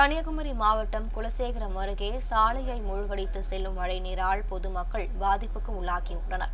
கன்னியாகுமரி மாவட்டம் குலசேகரம் அருகே சாலையை மூழ்கடித்து செல்லும் மழைநீரால் பொதுமக்கள் பாதிப்புக்கு உள்ளாகியுள்ளனர்.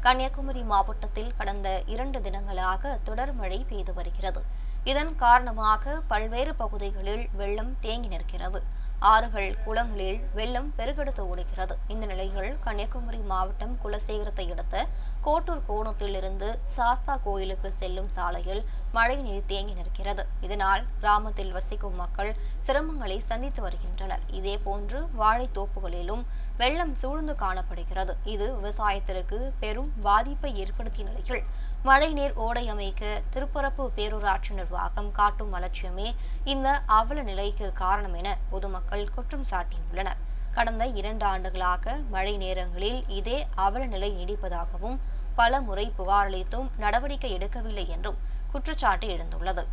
கன்னியாகுமரி மாவட்டத்தில் கடந்த இரண்டு தினங்களாக தொடர் மழை பெய்து வருகிறது. இதன் காரணமாக பல்வேறு பகுதிகளில் வெள்ளம் தேங்கி நிற்கிறது. ஆறுகள் குளங்களில் வெள்ளம் பெருகெடுத்து ஓடுகிறது. இந்த நிலையில் கன்னியாகுமரி மாவட்டம் குலசேகரத்தை அடுத்த கோட்டூர் கோணத்தில் இருந்து சாஸ்தா கோயிலுக்கு செல்லும் சாலையில் மழை நீர் தேங்கி நிற்கிறது. இதனால் கிராமத்தில் வசிக்கும் மக்கள் சிரமங்களை சந்தித்து வருகின்றனர். இதேபோன்று வாழைத்தோப்புகளிலும் வெள்ளம் சூழ்ந்து காணப்படுகிறது. இது விவசாயத்திற்கு பெரும் பாதிப்பை ஏற்படுத்திய நிலையில் மழைநீர் ஓடை அமைக்க திருப்பரப்பு பேரூராட்சி நிர்வாகம் காட்டும் அலட்சியமே இந்த அவல நிலைக்கு காரணம் என பொதுமக்கள் குற்றம் சாட்டியுள்ளனர். கடந்த இரண்டு ஆண்டுகளாக மழை நேரங்களில் இதே அவல நிலை நீடிப்பதாகவும் பல முறை புகாரளித்தும் நடவடிக்கை எடுக்கவில்லை என்றும் குற்றச்சாட்டு எழுந்துள்ளது.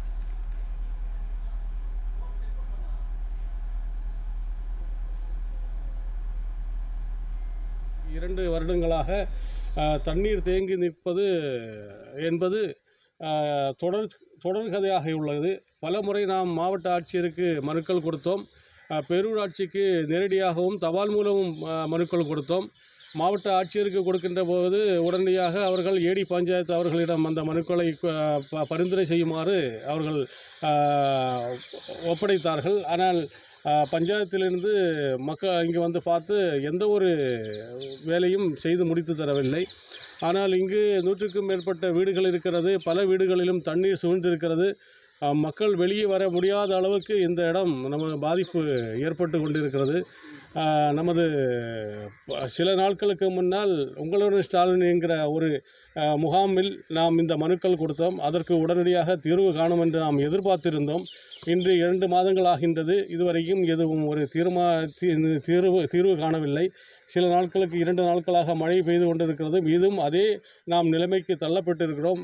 இரண்டு வருடங்களாக தண்ணீர் தேங்கி நிற்பது என்பது தொடர் தொடர்கதையாக உள்ளது. பல முறை நாம் மாவட்ட ஆட்சியருக்கு மனுக்கள் கொடுத்தோம். பேரூராட்சிக்கு நேரடியாகவும் தபால் மூலமும் மனுக்கள் கொடுத்தோம். மாவட்ட ஆட்சியருக்கு கொடுக்கின்ற போது உடனடியாக அவர்கள் ஏடி பஞ்சாயத்து அவர்களிடம் அந்த மனுக்களை ப- பரிந்துரை செய்யுமாறு அவர்கள் ஒப்படைத்தார்கள். ஆனால் பஞ்சாயத்திலிருந்து மக்கள் இங்கே வந்து பார்த்து எந்த ஒரு வேலையும் செய்து முடித்து தரவில்லை. ஆனால் இங்கு நூற்றுக்கும் மேற்பட்ட வீடுகள் இருக்கிறது. பல வீடுகளிலும் தண்ணீர் சூழ்ந்திருக்கிறது. மக்கள் வெளியே வர முடியாத அளவுக்கு இந்த இடம் நம்ம பாதிப்பு ஏற்பட்டு கொண்டிருக்கிறது. நமது சில நாட்களுக்கு முன்னால் உங்களுடன் ஸ்டாலின் என்கிற ஒரு முகாமில் நாம் இந்த மனுக்கள் கொடுத்தோம். அதற்கு உடனடியாக தீர்வு காணும் என்று நாம் எதிர்பார்த்திருந்தோம். இன்று இரண்டு மாதங்கள் ஆகின்றது. இதுவரையும் எதுவும் ஒரு தீர்மா தீ- தீர்வு தீர்வு காணவில்லை. சில நாட்களுக்கு இரண்டு நாட்களாக மழை பெய்து கொண்டிருக்கிறது. இதுவும் அதே நாம் நிலைமைக்கு தள்ளப்பட்டிருக்கிறோம்.